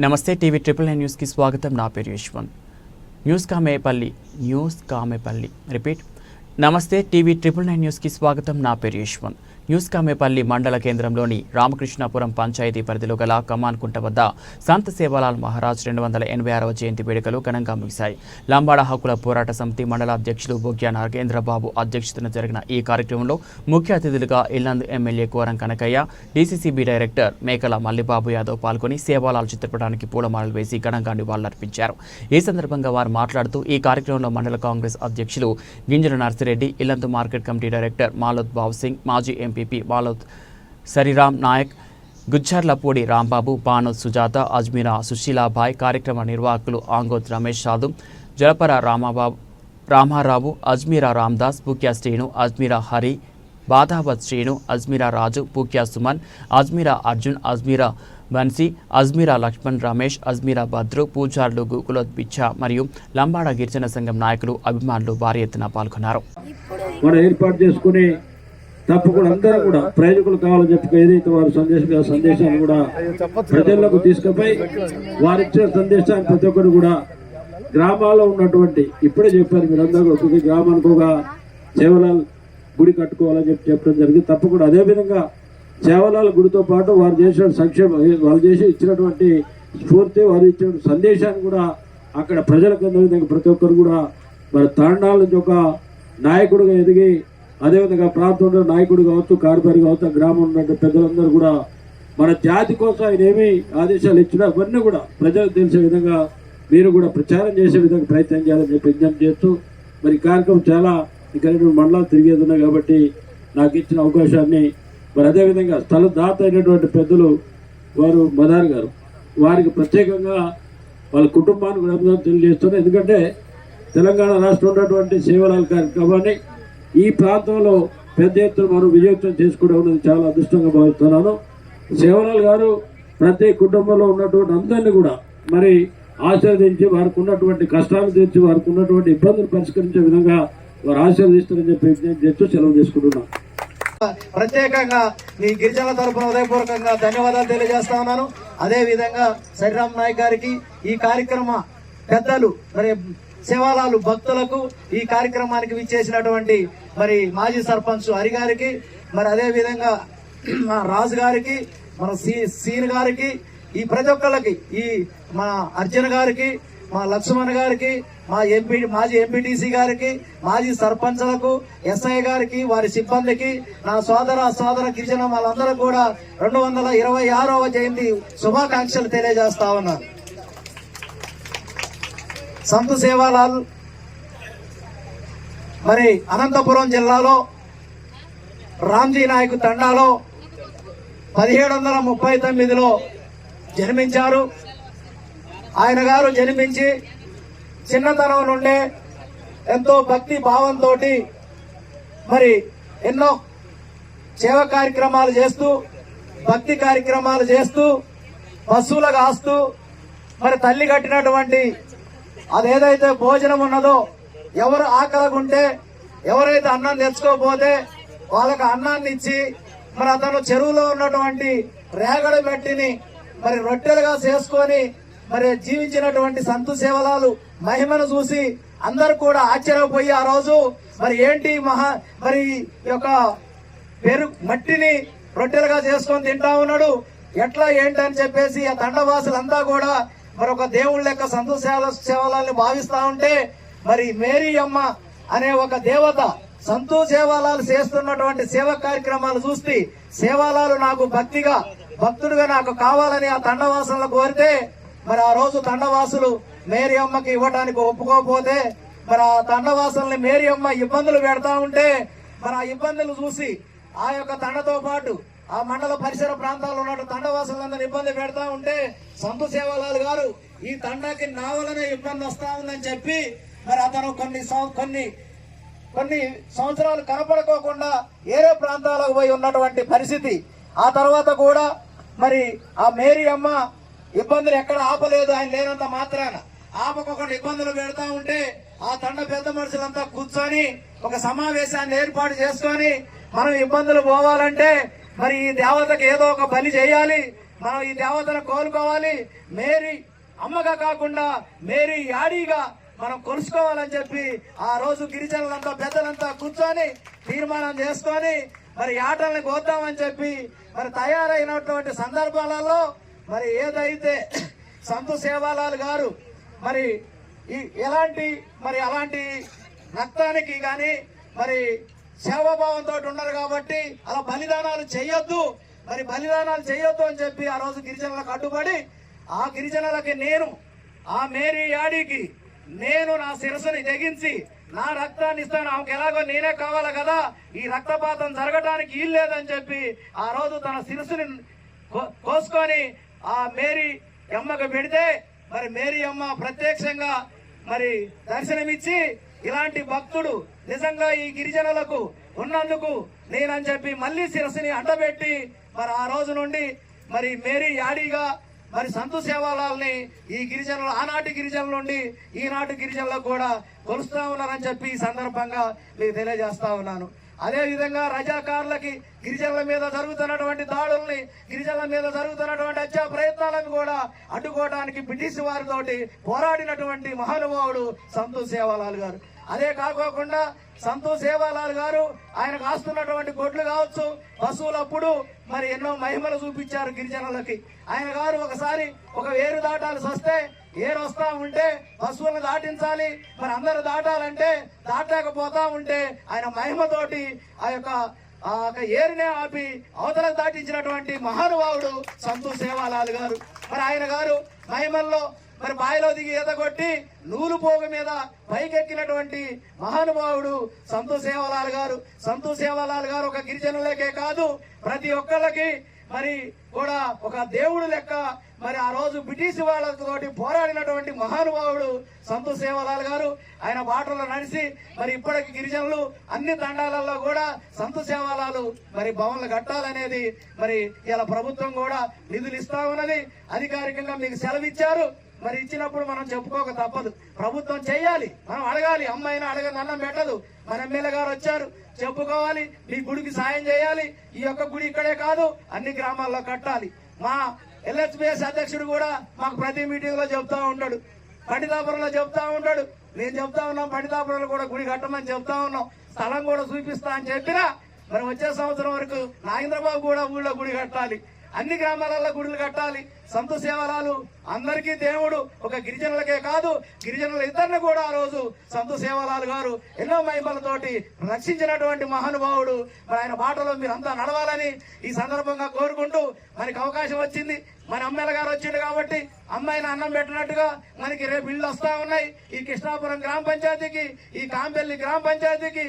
నమస్తే TV triple nine న్యూస్కి స్వాగతం. నా పేరు Yashwanth. News Kamepalli news Kamepalli. Repeat. Namaste TV triple nine న్యూస్కి స్వాగతం. నా పేరు యశ్వంత్. న్యూస్కామేపల్లి మండల కేంద్రంలోని రామకృష్ణాపురం పంచాయతీ పరిధిలో గల కమాన్కుంట వద్ద సంత సేవాలాల్ మహారాజ్ రెండు వందల ఎనభై ఆరవ జయంతి వేడుకలు ఘనంగా ముగిశాయి. లంబాడ హక్కుల పోరాట సమితి మండల అధ్యక్షులు బొగ్యా నాగేంద్రబాబు అధ్యక్షతన జరిగిన ఈ కార్యక్రమంలో ముఖ్య అతిథులుగా Yellandu MLA Koram Kanakaiah DCCB director Mekala Mallibabu Yadav పాల్గొని సేవాలాల్ చిత్రపటానికి పూలమాలలు వేసి ఘనంగా నివాళులర్పించారు. ఈ సందర్భంగా వారు మాట్లాడుతూ ఈ కార్యక్రమంలో మండల కాంగ్రెస్ అధ్యక్షులు Ginjala Narsireddy Yellandu market committee director Malothu Babu Singh మాజీ ఎంపీపీ బాలౌత్ సరిరామ్ నాయక్ గుజ్జర్లపూడి రాంబాబు బానోత్ సుజాత అజ్మీరా సుశీలాభాయ్ కార్యక్రమ నిర్వాహకులు ఆంగోత్ రమేష్ యాదవ్ జలపర రామబాబు రామారావు అజ్మీరా రామ్దాస్ పూక్యా శ్రీను అజ్మీరా హరి బాధావత్ శ్రీను అజ్మీరా రాజు పూక్యా సుమన్ అజ్మీరా అర్జున్ అజ్మీరా బన్సీ అజ్మీరా లక్ష్మణ్ రమేష్ అజ్మీరా భద్రు పూజార్లు గుకులోత్ బిచ్చా మరియు లంబాడ గిరిజన సంఘం నాయకులు అభిమానులు భారీ ఎత్తున పాల్గొన్నారు. ఏర్పాటు చేసుకుని తప్పకుండా అందరూ కూడా ప్రయోజకులు కావాలని చెప్పి ఏదైతే వారు సందేశం సందేశాన్ని కూడా ప్రజలకు తీసుకుపోయి వారు ఇచ్చిన సందేశాన్ని ప్రతి ఒక్కరు కూడా గ్రామాల్లో ఉన్నటువంటి ఇప్పుడే చెప్పారు మీరందరూ కూడా ప్రతి గ్రామానికి ఒక సేవలాల్ గుడి కట్టుకోవాలని చెప్పి చెప్పడం జరిగింది. తప్పకుండా అదే విధంగా గుడితో పాటు వారు చేసిన సంక్షేమ వాళ్ళు చేసి ఇచ్చినటువంటి స్ఫూర్తి వారు ఇచ్చిన సందేశాన్ని కూడా అక్కడ ప్రజలకు అందరి ప్రతి ఒక్కరు కూడా మరి తాండాల నుంచి ఒక నాయకుడిగా ఎదిగి అదేవిధంగా ప్రాంతంలో నాయకుడు కావచ్చు కార్పొరేట్ కావచ్చు గ్రామం ఉన్నటువంటి పెద్దలందరూ కూడా మన జాతి కోసం ఆయన ఏమి ఆదేశాలు ఇచ్చినా అవన్నీ కూడా ప్రజలకు తెలిసే విధంగా మీరు కూడా ప్రచారం చేసే విధంగా ప్రయత్నం చేయాలని చెప్పి విజ్ఞప్తి చేస్తూ మరి కార్యక్రమం చాలా ఇక్కడ మండలాలు తిరిగేది ఉన్నాయి కాబట్టి నాకు ఇచ్చిన అవకాశాన్ని మరి అదేవిధంగా స్థల దాత అయినటువంటి పెద్దలు వారు మదార్ గారు వారికి ప్రత్యేకంగా వాళ్ళ కుటుంబానికి కూడా అభినందనలు తెలియజేస్తున్నారు ఎందుకంటే తెలంగాణ రాష్ట్రం ఉన్నటువంటి సేవలాల కార్యక్రమాన్ని ఈ ప్రాంతంలో పెద్ద ఎత్తున మనం విజయవంతం చేసుకోవడం అనేది చాలా అదృష్టంగా భావిస్తున్నాను. సేవలాల్ గారు ప్రతి కుటుంబంలో ఉన్నటువంటి అందరినీ కూడా మరి ఆశీర్వదించి వారికి ఉన్నటువంటి కష్టాలు తీర్చి వారికి ఉన్నటువంటి ఇబ్బందులు పరిష్కరించే విధంగా వారు ఆశీర్వదిస్తారని చెప్పి విజ్ఞప్తి చేస్తూ సెలవు తీసుకుంటున్నాను ప్రత్యేకంగా మీ గిరిజన తరపున ఉదయపూర్వకంగా ధన్యవాదాలు తెలియజేస్తా ఉన్నాను. అదేవిధంగా శ్రీరామ్ నాయక్ గారికి ఈ కార్యక్రమ పెద్దలు మరి శివాలాలు భక్తులకు ఈ కార్యక్రమానికి విచ్చేసినటువంటి మరి మాజీ సర్పంచ్ హరి గారికి మరి అదే విధంగా మా రాజు గారికి మన సీ సీన్ గారికి ఈ ప్రతి ఒక్కళ్ళకి ఈ మా అర్జున్ గారికి మా లక్ష్మణ్ గారికి మా ఎంపీ మాజీ ఎంపీటీసీ గారికి మాజీ సర్పంచ్లకు ఎస్ఐ గారికి వారి సిబ్బందికి నా సోదర సోదర గిరిజన వాళ్ళందరూ కూడా రెండు వందల ఇరవై ఆరవ జయంతి శుభాకాంక్షలు తెలియజేస్తా ఉన్నారు సంతు సేవాలాల్ మరి అనంతపురం జిల్లాలో రామ్జీ నాయక్ తండాలో పదిహేడు వందల ముప్పై తొమ్మిదిలో జన్మించారు. ఆయన గారు జన్మించి చిన్నతనం నుండే ఎంతో భక్తి భావంతో మరి ఎన్నో సేవ కార్యక్రమాలు చేస్తూ భక్తి కార్యక్రమాలు చేస్తూ పశువులు కాస్తూ మరి తల్లి కట్టినటువంటి అదేదైతే భోజనం ఉన్నదో ఎవరు ఆకలగుంటే ఎవరైతే అన్నం తెచ్చుకోకపోతే వాళ్ళకి అన్నాన్ని ఇచ్చి మరి అతను చెరువులో ఉన్నటువంటి రేగడి మట్టిని మరి రొట్టెలుగా చేసుకొని మరి జీవించినటువంటి సంతు సేవలాలు మహిమను చూసి అందరు కూడా ఆశ్చర్యపోయి ఆ రోజు మరి ఏంటి మహా మరి ఈ యొక్క పెరు మట్టిని రొట్టెలుగా చేసుకొని తింటా ఉన్నాడు? ఎట్లా ఏంటని చెప్పేసి ఆ తండవాసులంతా కూడా మరొక దేవుళ్ళ యొక్క సంతోషాల సేవలాల్ని భావిస్తా ఉంటే మరి మేరీ అమ్మ అనే ఒక దేవత సంతూ సేవాలాలు చేస్తున్నటువంటి సేవ కార్యక్రమాలు చూస్తే సేవాలాలు నాకు భక్తిగా భక్తుడిగా నాకు కావాలని ఆ తండవాసులను కోరితే మరి ఆ రోజు తండవాసులు మేరీ అమ్మకి ఇవ్వడానికి ఒప్పుకోకపోతే మరి ఆ తండవాసుల్ని మేరీ అమ్మ ఇబ్బందులు పెడతా ఉంటే మరి ఆ ఇబ్బందులు చూసి ఆ యొక్క తండతో పాటు ఆ మండల పరిసర ప్రాంతాల్లో ఉన్న తండవాసులందరూ ఇబ్బంది పెడతా ఉంటే సంతు సేవాలాల్ గారు ఈ తండాకి నా వలనే ఇబ్బంది వస్తా ఉందని చెప్పి మరి అతను కొన్ని కొన్ని కొన్ని సంవత్సరాలు కనపడుకోకుండా ఏరే ప్రాంతాలకు పోయి ఉన్నటువంటి పరిస్థితి. ఆ తర్వాత కూడా మరి ఆ మేరీ అమ్మ ఇబ్బందులు ఎక్కడ ఆపలేదు ఆయన లేనంత మాత్రాన. ఆపకొకటి ఇబ్బందులు పెడతా ఉంటే ఆ తండ పెద్ద మనుషులంతా కూర్చొని ఒక సమావేశాన్ని ఏర్పాటు చేసుకొని మనం ఇబ్బందులు పోవాలంటే మరి ఈ దేవతకు ఏదో ఒక బలి చేయాలి. మనం ఈ దేవతను కోలుకోవాలి. మేరీ అమ్మగా కాకుండా మేరీ యాడీగా మనం కొలుసుకోవాలని చెప్పి ఆ రోజు గిరిజనులంతా పెద్దలంతా కూర్చొని తీర్మానం చేసుకొని మరి ఆటల్ని కోద్దామని చెప్పి మరి తయారైనటువంటి సందర్భాలలో మరి ఏదైతే సంతు సేవాలాల్ గారు మరి ఈ ఎలాంటి మరి అలాంటి రక్తానికి కానీ మరి సేవాభావంతో ఉన్నారు కాబట్టి అలా బలిదానాలు చేయొద్దు. మరి బలిదానాలు చేయొద్దు అని చెప్పి ఆ రోజు గిరిజనులకు అడ్డుపడి ఆ గిరిజనులకి నేను ఆ మేరీ యాడికి నేను నా శిరస్సుని తెగించి నా రక్తాన్ని ఇస్తాను. ఆమెకు ఎలాగో నేనే కావాలి కదా. ఈ రక్తపాతం జరగడానికి ఇల్లేదని చెప్పి ఆ రోజు తన శిరస్సుని కో- కోసుకొని ఆ మేరీ అమ్మకు పెడితే మరి మేరీ అమ్మ ప్రత్యక్షంగా మరి దర్శనమిచ్చి ఇలాంటి భక్తుడు నిజంగా ఈ గిరిజనులకు ఉన్నందుకు నేనని చెప్పి మళ్ళీ శిరస్సుని అడ్డబెట్టి మరి ఆ రోజు నుండి మరి మేరీ యాడీగా మరి సంతు సేవాలని ఈ గిరిజనులు ఆనాటి గిరిజనుల నుండి ఈనాటి గిరిజనులకు కూడా కొలుస్తా ఉన్నారని చెప్పి ఈ సందర్భంగా మీకు తెలియజేస్తా ఉన్నాను. అదేవిధంగా రజాకారులకి గిరిజనుల మీద జరుగుతున్నటువంటి దాడుల్ని గిరిజనుల మీద జరుగుతున్నటువంటి హత్యా ప్రయత్నాలను కూడా అడ్డుకోవడానికి బ్రిటిష్ వారితోటి పోరాడినటువంటి మహానుభావుడు సంతు సేవాలాల్ గారు. అదే కాకోకుండా సంతు సేవాలాల్ గారు ఆయన కాస్తున్నటువంటి గొడ్లు కావచ్చు పశువులప్పుడు మరి ఎన్నో మహిమలు చూపించారు గిరిజనులకి. ఆయన గారు ఒకసారి ఒక వేరు దాటాల్సి వస్తే ఏరు వస్తా ఉంటే పశువులను దాటించాలి మరి అందరు దాటాలంటే దాటలేకపోతా ఉంటే ఆయన మహిమతోటి ఆ యొక్క ఆ యొక్క ఏరునే ఆపి అవతల దాటించినటువంటి మహానుభావుడు సంతు సేవాలాల్ గారు. మరి ఆయన గారు మహిమల్లో మరి బాయిలో దిగి ఈత కొట్టి నూలు పోగు మీద పైకెక్కినటువంటి మహానుభావుడు సంతు సేవలాల్ గారు. సంతు సేవలాల్ గారు ఒక గిరిజనులకే కాదు ప్రతి ఒక్కళ్ళకి మరి కూడా ఒక దేవుడు లెక్క మరి ఆ రోజు బ్రిటిష్ వాళ్ళతోటి పోరాడినటువంటి మహానుభావుడు సంతు సేవలాల్ గారు. ఆయన బాటలో నడిచి మరి ఇప్పటికి గిరిజనులు అన్ని తండాలలో కూడా సంతు సేవలాలు మరి భవన్లు కట్టాలనేది మరి ఇలా ప్రభుత్వం కూడా నిధులు ఇస్తా ఉన్నది. అధికారికంగా మీకు సెలవిచ్చారు. మరి ఇచ్చినప్పుడు మనం చెప్పుకోక తప్పదు. ప్రభుత్వం చేయాలి మనం అడగాలి. అమ్మాయిన అడగని అన్నం పెట్టదు. మన ఎమ్మెల్యే గారు వచ్చారు. చెప్పుకోవాలి. మీ గుడికి సాయం చేయాలి. ఈ యొక్క గుడి ఇక్కడే కాదు. అన్ని గ్రామాల్లో కట్టాలి. మా ఎల్హెచ్బిఎస్ అధ్యక్షుడు కూడా మాకు ప్రతి మీటింగ్లో చెప్తా ఉంటాడు పండితాపురంలో చెప్తా ఉంటాడు నేను చెప్తా ఉన్నాం పండితాపురంలో కూడా గుడి కట్టమని చెప్తా ఉన్నాం. స్థలం కూడా చూపిస్తా అని చెప్పినా మరి వచ్చే సంవత్సరం వరకు నాగేంద్రబాబు కూడా ఊళ్ళో గుడి కట్టాలి. అన్ని గ్రామాలలో గుడులు కట్టాలి. సంత సేవలాలు అందరికీ దేవుడు ఒక గిరిజనులకే కాదు గిరిజనుల ఇద్దరిని కూడా ఆ రోజు సంత సేవలాలు గారు ఎన్నో మహిమలతోటి రక్షించినటువంటి మహానుభావుడు. మరి ఆయన బాటలో మీరు అంతా నడవాలని ఈ సందర్భంగా కోరుకుంటూ మనకి అవకాశం వచ్చింది. మన అమ్మాయిల గారు వచ్చిండు కాబట్టి అమ్మాయిని అన్నం పెట్టినట్టుగా మనకి రేపు ఇళ్ళు వస్తా ఉన్నాయి. ఈ కృష్ణాపురం గ్రామ పంచాయతీకి ఈ కాంపెల్లి గ్రామ పంచాయతీకి